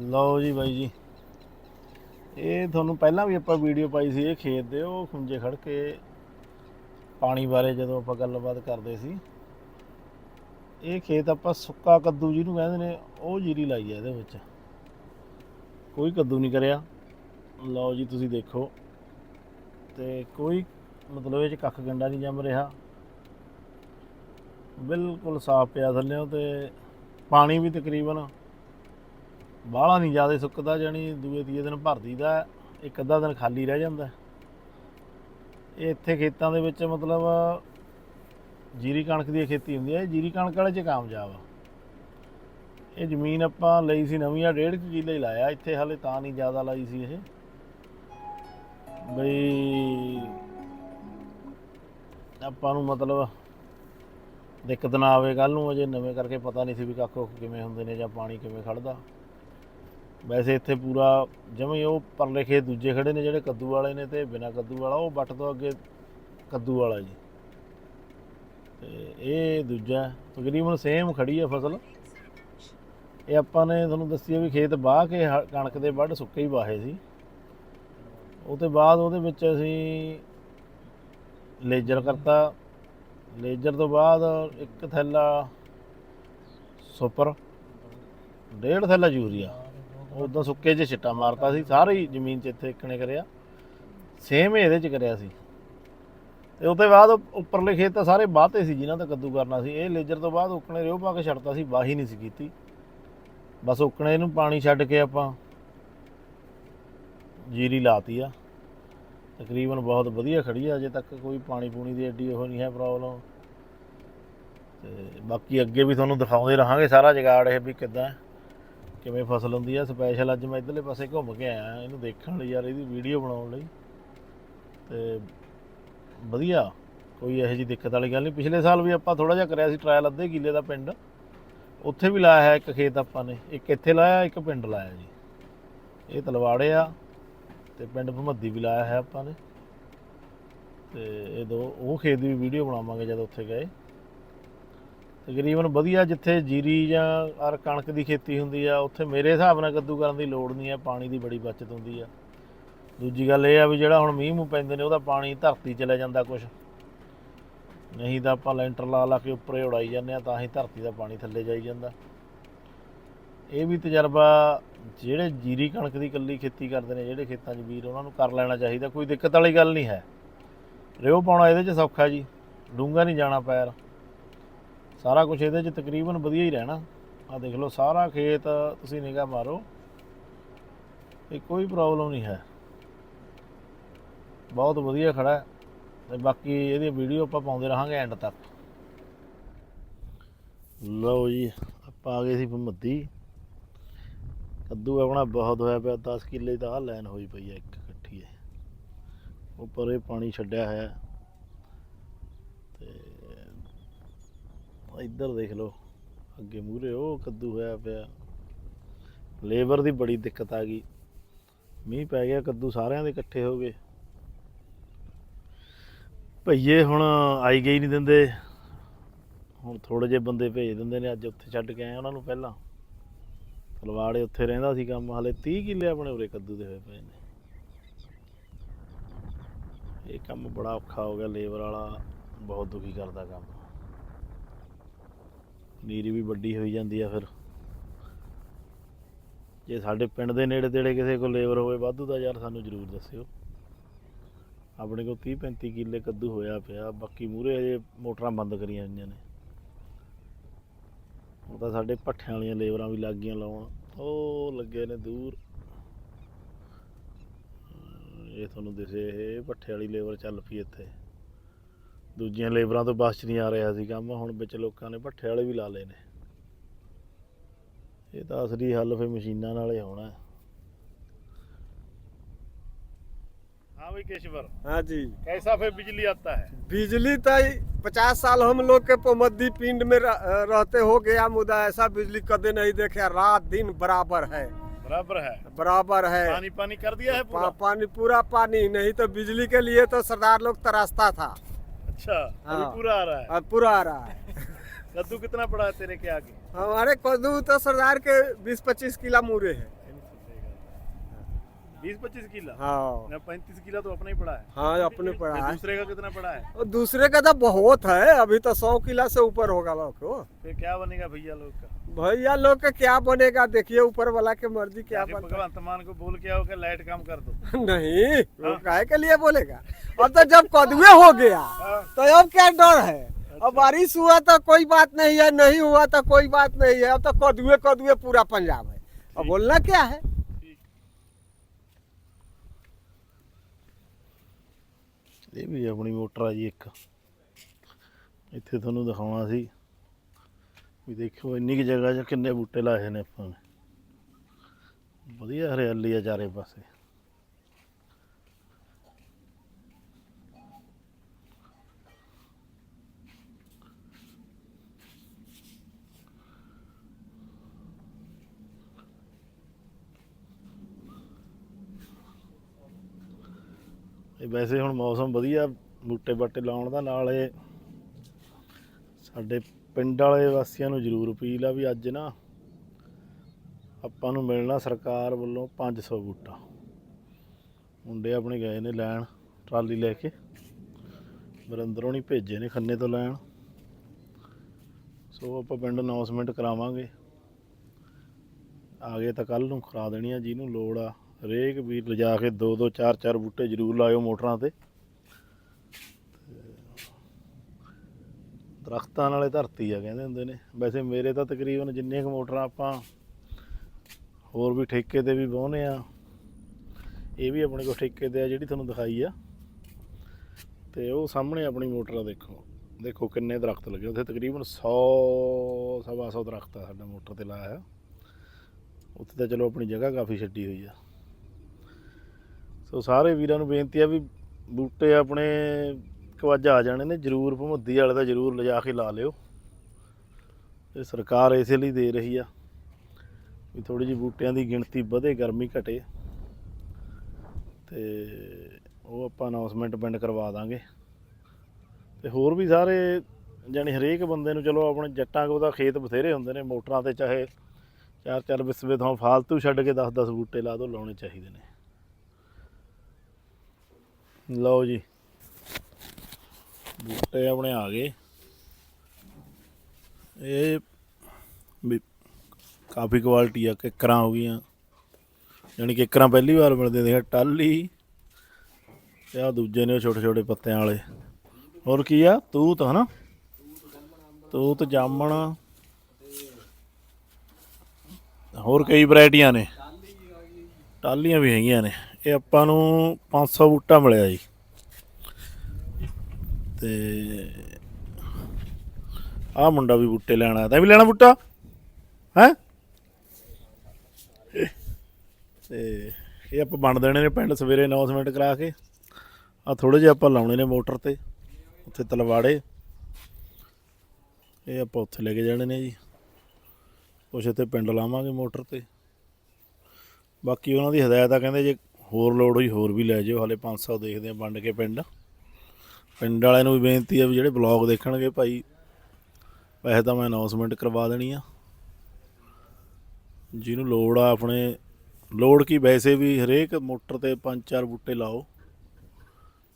ਲਓ ਜੀ ਬਾਈ ਜੀ। ਇਹ ਤੁਹਾਨੂੰ ਪਹਿਲਾਂ ਵੀ ਆਪਾਂ ਵੀਡੀਓ ਪਾਈ ਸੀ ਇਹ ਖੇਤ ਦੇ, ਉਹ ਖੁੰਝੇ ਖੜ ਕੇ ਪਾਣੀ ਬਾਰੇ ਜਦੋਂ ਆਪਾਂ ਗੱਲਬਾਤ ਕਰਦੇ ਸੀ। ਇਹ ਖੇਤ ਆਪਾਂ ਸੁੱਕਾ ਕੱਦੂ ਜਿਹਨੂੰ ਕਹਿੰਦੇ ਨੇ, ਉਹ ਜੀਰੀ ਲਾਈ ਹੈ ਇਹਦੇ ਵਿੱਚ। ਕੋਈ ਕੱਦੂ ਨਹੀਂ ਕਰਿਆ। ਲਓ ਜੀ ਤੁਸੀਂ ਦੇਖੋ। ਤੇ ਕੋਈ ਮਤਲਬ ਇਹ ਚ ਕੱਖ ਗੰਡਾ ਨਹੀਂ ਜੰਮ ਰਿਹਾ। ਬਿਲਕੁਲ ਸਾਫ਼ ਪਿਆ ਥੱਲਿਓ ਤੇ ਪਾਣੀ ਵੀ ਤਕਰੀਬਨ ਬਾਹਲਾ ਨਹੀਂ ਜ਼ਿਆਦਾ ਸੁੱਕਦਾ ਜਾਨੀ ਦੂਏ ਤੀਏ ਦਿਨ ਭਰ ਦਈਦਾ ਇੱਕ ਅੱਧਾ ਦਿਨ ਖਾਲੀ ਰਹਿ ਜਾਂਦਾ। ਇਹ ਇੱਥੇ ਖੇਤਾਂ ਦੇ ਵਿੱਚ ਮਤਲਬ ਜੀਰੀ ਕਣਕ ਦੀ ਖੇਤੀ ਹੁੰਦੀ ਹੈ ਜੀਰੀ ਕਣਕ ਵਾਲੇ 'ਚ ਕਾਮਯਾਬ ਆ। ਇਹ ਜ਼ਮੀਨ ਆਪਾਂ ਲਈ ਸੀ ਨਵੀਂ ਆ, ਡੇਢ ਕੁ ਕਿੱਲੇ ਹੀ ਲਾਇਆ, ਇੱਥੇ ਹਲੇ ਤਾਂ ਨਹੀਂ ਜ਼ਿਆਦਾ ਲਾਈ ਸੀ ਇਹ। ਬਈ ਆਪਾਂ ਨੂੰ ਮਤਲਬ ਦਿੱਕਤ ਨਾ ਆਵੇ ਕੱਲ ਨੂੰ ਅਜੇ ਨਵੇਂ ਕਰਕੇ ਪਤਾ ਨਹੀਂ ਸੀ ਵੀ ਕੱਖ ਕੁੱਖ ਕਿਵੇਂ ਹੁੰਦੇ ਨੇ ਜਾਂ ਪਾਣੀ ਕਿਵੇਂ ਖੜਦਾ ਵੈਸੇ ਇੱਥੇ ਪੂਰਾ ਜਿਵੇਂ ਉਹ ਪਰਲੇ ਖੇਤ ਦੂਜੇ ਖੜੇ ਨੇ ਜਿਹੜੇ ਕੱਦੂ ਵਾਲੇ ਨੇ ਤੇ ਬਿਨਾ ਕੱਦੂ ਵਾਲਾ, ਉਹ ਵੱਟ ਤੋਂ ਅੱਗੇ ਕੱਦੂ ਵਾਲਾ ਜੀ। ਤੇ ਇਹ ਦੂਜਾ, ਤਕਰੀਬਨ ਸੇਮ ਖੜੀ ਹੈ ਫਸਲ। ਇਹ ਆਪਾਂ ਨੇ ਤੁਹਾਨੂੰ ਦੱਸਿਆ ਵੀ ਖੇਤ ਬਾਹ ਕੇ ਹ- ਕਣਕ ਦੇ ਵੱਢ ਸੁੱਕੇ ਹੀ ਵਾਹੇ ਸੀ। ਉਹ ਤੋਂ ਬਾਅਦ ਉਹਦੇ ਵਿੱਚ ਅਸੀਂ ਲੇਜਰ ਕਰਤਾ। ਲੇਜਰ ਤੋਂ ਬਾਅਦ ਇੱਕ ਥੈਲਾ ਸੁਪਰ, ਡੇਢ ਥੈਲਾ ਯੂਰੀਆ। ਉਦੋਂ ਸੁੱਕੇ 'ਚ ਛਿੱਟਾ ਮਾਰਤਾ ਸੀ, ਸਾਰੀ ਜ਼ਮੀਨ 'ਚ ਇੱਥੇ ਇੱਕਣੇ ਕਰਿਆ। ਸੇਮ ਇਹਦੇ 'ਚ ਕਰਿਆ ਸੀ। ਤੇ ਉਹ ਤੋਂ ਬਾਅਦ ਉੱਪਰਲੇ ਖੇਤ ਤਾਂ ਸਾਰੇ ਬਾਤੇ ਸੀ ਜਿਨ੍ਹਾਂ ਦਾ ਕੱਦੂ ਕਰਨਾ ਸੀ। ਇਹ ਲੇਜਰ ਤੋਂ ਬਾਅਦ ਉਕਣੇ ਰਿਓ ਪਾ ਕੇ ਛੱਡਤਾ ਸੀ, ਵਾਹੀ ਨਹੀਂ ਸੀ ਕੀਤੀ। ਬਸ ਉਕਣੇ ਨੂੰ ਪਾਣੀ ਛੱਡ ਕੇ ਆਪਾਂ ਜੀਰੀ ਲਾਤੀ ਆ। ਤਕਰੀਬਨ ਬਹੁਤ ਵਧੀਆ ਖੜੀ ਆ, ਅਜੇ ਤੱਕ ਕੋਈ ਪਾਣੀ ਪੂਣੀ ਦੀ ਐਡੀ ਉਹ ਨਹੀਂ ਹੈ ਪ੍ਰੋਬਲਮ ਤੇ ਬਾਕੀ ਅੱਗੇ ਵੀ ਤੁਹਾਨੂੰ ਦਿਖਾਉਂਦੇ ਰਹਾਂਗੇ ਸਾਰਾ ਜਗਾੜ ਇਹ ਵੀ ਕਿੱਦਾਂ ਕਿਵੇਂ ਫਸਲ ਹੁੰਦੀ ਆ ਸਪੈਸ਼ਲ ਅੱਜ ਮੈਂ ਇਧਰਲੇ ਪਾਸੇ ਘੁੰਮ ਕੇ ਆਇਆ, ਇਹਨੂੰ ਦੇਖਣ ਲਈ ਯਾਰ, ਇਹਦੀ ਵੀਡੀਓ ਬਣਾਉਣ ਲਈ। ਤੇ ਵਧੀਆ, ਕੋਈ ਇਹੋ ਜਿਹੀ ਦਿੱਕਤ ਵਾਲੀ ਗੱਲ ਨਹੀਂ। ਪਿਛਲੇ ਸਾਲ ਵੀ ਆਪਾਂ ਥੋੜਾ ਜਿਹਾ ਕਰਿਆ ਸੀ ਟ੍ਰਾਇਲ ਅੱਧੇ ਕਿੱਲੇ ਦਾ ਪਿੰਡ। ਉੱਥੇ ਵੀ ਲਾਇਆ ਹੈ ਇੱਕ ਖੇਤ ਆਪਾਂ ਨੇ, ਇੱਕ ਇੱਥੇ ਲਾਇਆ, ਇੱਕ ਪਿੰਡ ਲਾਇਆ ਜੀ। ਇਹ ਤਲਵਾੜੇ ਆ, ਤੇ ਪਿੰਡ ਭਮੱਦੀ ਵੀ ਲਾਇਆ ਹੈ ਆਪਾਂ ਨੇ। ਤੇ ਇਹ ਦੋ, ਉਹ ਖੇਤ ਦੀ ਵੀ ਵੀਡੀਓ ਬਣਾਵਾਂਗੇ ਜਦ ਉੱਥੇ ਗਏ। ਤਕਰੀਬਨ ਵਧੀਆ ਜਿੱਥੇ ਜੀਰੀ ਜਾਂ ਅਰ ਕਣਕ ਦੀ ਖੇਤੀ ਹੁੰਦੀ ਆ, ਉੱਥੇ ਮੇਰੇ ਹਿਸਾਬ ਨਾਲ ਕੱਦੂ ਕਰਨ ਦੀ ਲੋੜ ਨਹੀਂ ਆ, ਪਾਣੀ ਦੀ ਬੜੀ ਬਚਤ ਹੁੰਦੀ ਆ। ਦੂਜੀ ਗੱਲ ਇਹ ਆ ਵੀ ਜਿਹੜਾ ਹੁਣ ਮੀਂਹ ਮੂੰਹ ਪੈਂਦੇ ਨੇ, ਉਹਦਾ ਪਾਣੀ ਧਰਤੀ ਚਲੇ ਜਾਂਦਾ ਕੁਝ ਨਹੀਂ ਤਾਂ ਆਪਾਂ ਲੈਂਟਰ ਲਾ ਲਾ ਕੇ ਉੱਪਰੇ ਉਡਾਈ ਜਾਂਦੇ ਆ, ਤਾਂ ਹੀ ਧਰਤੀ ਦਾ ਪਾਣੀ ਥੱਲੇ ਜਾਈ ਜਾਂਦਾ। ਇਹ ਵੀ ਤਜਰਬਾ ਜਿਹੜੇ ਜੀਰੀ ਕਣਕ ਦੀ ਇਕੱਲੀ ਖੇਤੀ ਕਰਦੇ ਨੇ, ਜਿਹੜੇ ਖੇਤਾਂ 'ਚ ਵੀਰ ਉਹਨਾਂ ਨੂੰ ਕਰ ਲੈਣਾ ਚਾਹੀਦਾ, ਕੋਈ ਦਿੱਕਤ ਵਾਲੀ ਗੱਲ ਨਹੀਂ ਹੈ। ਰਿਓ ਪਾਉਣਾ ਇਹਦੇ 'ਚ ਸੌਖਾ ਜੀ ਡੂੰਗਾ ਨਹੀਂ ਜਾਣਾ ਪੈਰ। ਸਾਰਾ ਕੁਝ ਇਹਦੇ 'ਚ ਤਕਰੀਬਨ ਵਧੀਆ ਹੀ ਰਹਿਣਾ। ਆ ਦੇਖ ਲਓ, ਸਾਰਾ ਖੇਤ ਤੁਸੀਂ ਨਿਗਾਹ ਮਾਰੋ, ਇਹ ਕੋਈ ਪ੍ਰੋਬਲਮ ਨਹੀਂ ਹੈ। ਬਹੁਤ ਵਧੀਆ ਖੜਾ ਹੈ ਤੇ ਬਾਕੀ ਇਹਦੀ ਵੀਡੀਓ ਆਪਾਂ ਪਾਉਂਦੇ ਰਹਾਂਗੇ ਐਂਡ ਤੱਕ। ਲਓ ਜੀ, ਆਪਾਂ ਆ ਗਏ ਸੀ ਭਮੱਦੀ ਕੱਦੂ ਆਪਣਾ ਬਹੁਤ ਹੋਇਆ ਪਿਆ 10 ਕਿੱਲੇ ਦਾ ਆਹ ਲਾਈਨ ਹੋਈ ਪਈ ਹੈ ਇੱਕ ਇਕੱਠੀ ਹੈ ਉੱਪਰ ਇਹ ਪਾਣੀ ਛੱਡਿਆ ਹੋਇਆ ਤੇ ਇੱਧਰ ਦੇਖ ਲਓ, ਅੱਗੇ ਮੂਰੇ ਉਹ ਕੱਦੂ ਹੋਇਆ ਪਿਆ। ਲੇਬਰ ਦੀ ਬੜੀ ਦਿੱਕਤ ਆ ਗਈ। ਮੀਂਹ ਪੈ ਗਿਆ, ਕੱਦੂ ਸਾਰਿਆਂ ਦੇ ਇਕੱਠੇ ਹੋ ਗਏ। ਭਈਏ ਹੁਣ ਆਈ ਗਈ ਨਹੀਂ ਦਿੰਦੇ। ਹੁਣ ਥੋੜੇ ਜਿਹੇ ਬੰਦੇ ਭੇਜ ਦਿੰਦੇ ਨੇ, ਅੱਜ ਉੱਥੇ ਛੱਡ ਕੇ ਆਏ ਉਹਨਾਂ ਨੂੰ ਪਹਿਲਾਂ। ਤਲਵਾੜੇ ਉੱਥੇ ਰਹਿੰਦਾ ਸੀ ਕੰਮ, ਹਲੇ 30 ਕਿੱਲੇ ਆਪਣੇ ਉਰੇ ਕੱਦੂ ਦੇ ਹੋਏ ਪਏ ਨੇ। ਇਹ ਕੰਮ ਬੜਾ ਔਖਾ ਹੋ ਗਿਆ, ਲੇਬਰ ਵਾਲਾ ਬਹੁਤ ਦੁਖੀ ਕਰਦਾ ਕੰਮ। ਨੀਰੀ ਵੀ ਵੱਡੀ ਹੋਈ ਜਾਂਦੀ ਆ ਫਿਰ। ਜੇ ਸਾਡੇ ਪਿੰਡ ਦੇ ਨੇੜੇ ਤੇੜੇ ਕਿਸੇ ਕੋਲ ਲੇਬਰ ਹੋਵੇ ਵਾਧੂ ਦਾ ਯਾਰ ਸਾਨੂੰ ਜ਼ਰੂਰ ਦੱਸਿਓ। ਆਪਣੇ ਕੋਲ 30 35 ਕਿੱਲੇ ਕੱਦੂ ਹੋਇਆ ਪਿਆ, ਬਾਕੀ ਮੂਰੇ ਅਜੇ ਮੋਟਰਾਂ ਬੰਦ ਕਰੀਆਂ ਹੋਈਆਂ ਨੇ। ਉਹ ਤਾਂ ਸਾਡੇ ਪੱਠਿਆਂ ਵਾਲੀਆਂ ਲੇਬਰਾਂ ਵੀ ਲੱਗ ਗਈਆਂ ਲਾਉਣ। ਉਹ ਲੱਗੇ ਨੇ ਦੂਰ। ਇਹ ਤੁਹਾਨੂੰ ਦਿਸੇ, ਇਹ ਪੱਠੇ ਵਾਲੀ ਲੇਬਰ ਚੱਲ ਪਈ ਇੱਥੇ। ਦੂਜੀਆਂ ਲੇਬਰਾਂ ਤੋਂ ਬਸ ਚ ਨਹੀਂ ਆ ਰਿਹਾ ਸੀ ਕੰਮ ਹੁਣ ਵਿੱਚ ਲੋਕਾਂ ਨੇ ਪੱਠੇ ਵਾਲੇ ਵੀ ਲਾ ਲਏ ਨੇ ਇਹ ਤਾਂ ਅਸਲੀ ਹੱਲ ਫੇ ਮਸ਼ੀਨਾਂ ਨਾਲ ਹੀ ਹੋਣਾ हाँ भाई केशवर हाँ जी कैसा फिर बिजली आता है बिजली तो पचास साल हम लोग के पोमद्दी पिंड में रह- रहते हो गया मुदा ऐसा बिजली कदे नहीं देखे रात दिन बराबर है बराबर है बराबर है पानी पानी कर दिया है पा, पूरा पानी पूरा पानी नहीं तो बिजली के लिए तो सरदार लोग तरसता था अच्छा हाँ। अभी हाँ। पूरा आ रहा है। अब पूरा आ रहा है। कद्दू कितना पड़ा है तेरे के आगे? हमारे कद्दू तो सरदार के बीस पच्चीस किला मूरे है। बीस पच्चीस किला? हाँ। पैंतीस किला तो अपना ही पड़ा है। हाँ अपने पड़ा है। दूसरे का कितना पड़ा है? और दूसरे का तो बहुत है अभी तो सौ किला से ऊपर होगा लोग को फिर क्या बनेगा भैया लोग का? भैया लोग का क्या बनेगा देखिए ऊपर वाला के मर्ज़ी क्या भगवान तमान को बोल के आओ कि लाइट काम कर दो। है। नहीं वो काहे के लिए बोलेगा? अब तो जब कदुए हो गया हाँ। तो अब क्या डर है अब बारिश हुआ तो कोई बात नहीं है नहीं हुआ तो कोई बात नहीं है अब तो कदुए कदुए पूरा पंजाब है अब बोलना क्या है ਇਹ ਵੀ ਆਪਣੀ ਮੋਟਰ ਆ ਜੀ ਇੱਕ ਇੱਥੇ ਤੁਹਾਨੂੰ ਦਿਖਾਉਣਾ ਸੀ ਵੀ ਦੇਖੋ ਇੰਨੀ ਕਿ ਜਗ੍ਹਾ 'ਚ ਕਿੰਨੇ ਬੂਟੇ ਲਾਏ ਨੇ ਆਪਾਂ ਨੇ ਵਧੀਆ ਹਰਿਆਲੀ ਆ ਚਾਰੇ ਪਾਸੇ ਵੈਸੇ ਹੁਣ ਮੌਸਮ ਵਧੀਆ, ਬੂਟੇ ਬਾਟੇ ਲਾਉਣ ਦਾ ਨਾਲ ਇਹ ਸਾਡੇ ਪਿੰਡ ਵਾਲੇ ਵਾਸੀਆਂ ਨੂੰ ਜ਼ਰੂਰ ਅਪੀਲ ਆ ਵੀ ਅੱਜ ਨਾ ਆਪਾਂ ਨੂੰ ਮਿਲਣਾ ਸਰਕਾਰ ਵੱਲੋਂ 500 ਬੂਟਾ। ਮੁੰਡੇ ਆਪਣੇ ਗਏ ਨੇ ਲੈਣ, ਟਰਾਲੀ ਲੈ ਕੇ। ਵਰਿੰਦਰੋਂ ਨਹੀਂ ਭੇਜੇ ਨੇ ਖੰਨੇ ਤੋਂ ਲੈਣ। ਸੋ ਆਪਾਂ ਪਿੰਡ ਅਨਾਉਂਸਮੈਂਟ ਕਰਾਵਾਂਗੇ। ਆ ਗਏ ਤਾਂ ਕੱਲ ਨੂੰ, ਕਰਾ ਦੇਣੀ ਆ, ਜਿਹਨੂੰ ਲੋੜ ਆ। ਹਰੇਕ ਵੀਰ ਲਿਜਾ ਕੇ ਦੋ ਦੋ, ਚਾਰ ਚਾਰ ਬੂਟੇ ਜ਼ਰੂਰ ਲਾਇਓ ਮੋਟਰਾਂ ਤੇ। ਦਰਖਤਾਂ ਨਾਲੇ ਧਰਤੀ ਆ, ਕਹਿੰਦੇ ਹੁੰਦੇ ਨੇ। ਵੈਸੇ ਮੇਰੇ ਤਾਂ ਤਕਰੀਬਨ ਜਿੰਨੀਆਂ ਕੁ ਮੋਟਰਾਂ ਆਪਾਂ ਹੋਰ ਵੀ ਠੇਕੇ ਤੇ ਵੀ ਵਾਹੁੰਦੇ ਆ ਇਹ ਵੀ ਆਪਣੇ ਕੋਲ ਠੇਕੇ ਤੇ ਆ ਜਿਹੜੀ ਤੁਹਾਨੂੰ ਦਿਖਾਈ ਆ। ਤੇ ਉਹ ਸਾਹਮਣੇ ਆਪਣੀ ਮੋਟਰ ਆ ਦੇਖੋ। ਦੇਖੋ ਕਿੰਨੇ ਦਰਖਤ ਲੱਗੇ, ਉੱਥੇ ਤਕਰੀਬਨ 100 ਸਵਾ 100 ਦਰਖਤ ਆ ਸਾਡਾ ਮੋਟਰ ਤੇ ਲਾਇਆ ਉੱਥੇ ਤਾਂ ਚਲੋ ਆਪਣੀ ਜਗ੍ਹਾ ਕਾਫੀ ਛੱਡੀ ਹੋਈ ਆ। ਸੋ ਸਾਰੇ ਵੀਰਾਂ ਨੂੰ ਬੇਨਤੀ ਆ ਵੀ ਬੂਟੇ ਆਪਣੇ ਕਵਾਜਾ ਆ ਜਾਣੇ ਨੇ, ਜ਼ਰੂਰ ਭਮੁੱਦੀ ਵਾਲੇ ਦਾ ਜ਼ਰੂਰ ਲਿਜਾ ਕੇ ਲਾ ਲਿਓ। ਇਹ ਸਰਕਾਰ ਇਸੇ ਲਈ ਦੇ ਰਹੀ ਆ ਵੀ ਥੋੜੀ ਜਿਹੀ ਬੂਟਿਆਂ ਦੀ ਗਿਣਤੀ ਵਧੇ, ਗਰਮੀ ਘਟੇ। ਤੇ ਉਹ ਆਪਾਂ ਅਨਾਉਂਸਮੈਂਟ ਪਿੰਡ ਕਰਵਾ ਦਾਂਗੇ। ਤੇ ਹੋਰ ਵੀ ਸਾਰੇ ਜਾਣੀ ਹਰੇਕ ਬੰਦੇ ਨੂੰ ਚਲੋ ਆਪਣੇ ਜੱਟਾਂ ਕੋ ਤਾਂ ਖੇਤ ਬਥੇਰੇ ਹੁੰਦੇ ਨੇ, ਮੋਟਰਾਂ ਤੇ ਚਾਹੇ ਚਾਰ ਚਾਰ ਵਿਸਵੇ ਤੋਂ ਫਾਲਤੂ ਛੱਡ ਕੇ 10 10 ਬੂਟੇ ਲਾ ਦੋ, ਲਾਉਣੇ ਚਾਹੀਦੇ ਨੇ। ਲਓ ਜੀ। ਬੂਟੇ ਆਪਣੇ ਆ ਗਏ। ਇਹ ਵੀ ਕਾਫੀ ਕੁਆਲਿਟੀ ਆ, ਕਿੱਕਰਾਂ ਹੋ ਗਈਆਂ। ਯਾਨੀ ਕਿੱਕਰਾਂ ਪਹਿਲੀ ਵਾਰ ਮਿਲਦੇ, ਦੇਖ ਟਾਲੀ ਤੇ ਆ ਦੂਜੇ ਨੇ ਛੋਟੇ ਛੋਟੇ ਪੱਤਿਆਂ ਵਾਲੇ। ਹੋਰ ਕੀ ਆ? ਤੂਤ, ਹਨਾ? ਤੂਤ, ਜਾਮਣ। ਹੋਰ ਕਈ ਵੈਰਾਈਟੀਆਂ ਨੇ। ਟਾਲੀਆਂ ਵੀ ਹੈਗੀਆਂ ਨੇ। ਇਹ ਆਪਾਂ ਨੂੰ 500 ਬੂਟਾ ਮਿਲਿਆ ਜੀ। ਤੇ ਆਹ ਮੁੰਡਾ ਵੀ ਬੂਟੇ ਲੈਣ ਆਇਆ। ਤੈਂ ਵੀ ਲੈਣਾ ਬੂਟਾ? ਹੈ? ਤੇ ਇਹ ਆਪਾਂ ਬਣ ਦੇਣੇ ਨੇ ਪਿੰਡ ਸਵੇਰੇ ਅਨਾਉਂਸਮੈਂਟ ਕਰਾ ਕੇ। ਆ ਥੋੜੇ ਜਿਹਾ ਆਪਾਂ ਲਾਉਣੇ ਨੇ ਮੋਟਰ ਤੇ, ਉੱਥੇ ਤਲਵਾੜੇ। ਇਹ ਆਪਾਂ ਉੱਥੇ ਲੈ ਕੇ ਜਾਣੇ ਨੇ ਜੀ। ਕੁਛ ਇੱਥੇ ਪਿੰਡ ਲਾਵਾਂਗੇ ਮੋਟਰ ਤੇ। ਬਾਕੀ ਉਹਨਾਂ ਦੀ ਹਦਾਇਤ ਆ ਕਹਿੰਦੇ ਜੇ ਹੋਰ ਲੋੜ ਹੋਈ ਹੋਰ ਵੀ ਲੈ ਜਿਓ, ਹਲੇ 500 ਦੇਖਦੇ ਆ ਵੰਡ ਕੇ ਪਿੰਡ। ਪਿੰਡ ਵਾਲਿਆਂ ਨੂੰ ਵੀ ਬੇਨਤੀ ਆ ਵੀ ਜਿਹੜੇ ਬਲੌਗ ਦੇਖਣਗੇ ਭਾਈ ਵੈਸੇ ਤਾਂ ਮੈਂ ਅਨਾਉਂਸਮੈਂਟ ਕਰਵਾ ਦੇਣੀ ਆ। ਜਿਹਨੂੰ ਲੋੜ ਆ ਆਪਣੇ, ਲੋੜ ਕੀ ਵੈਸੇ ਵੀ ਹਰੇਕ ਮੋਟਰ ਤੇ ਪੰਜ ਚਾਰ ਬੂਟੇ ਲਾਓ,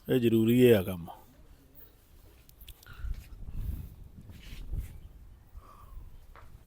ਇਹ ਜ਼ਰੂਰੀ ਹੈ ਆ ਕੰਮ।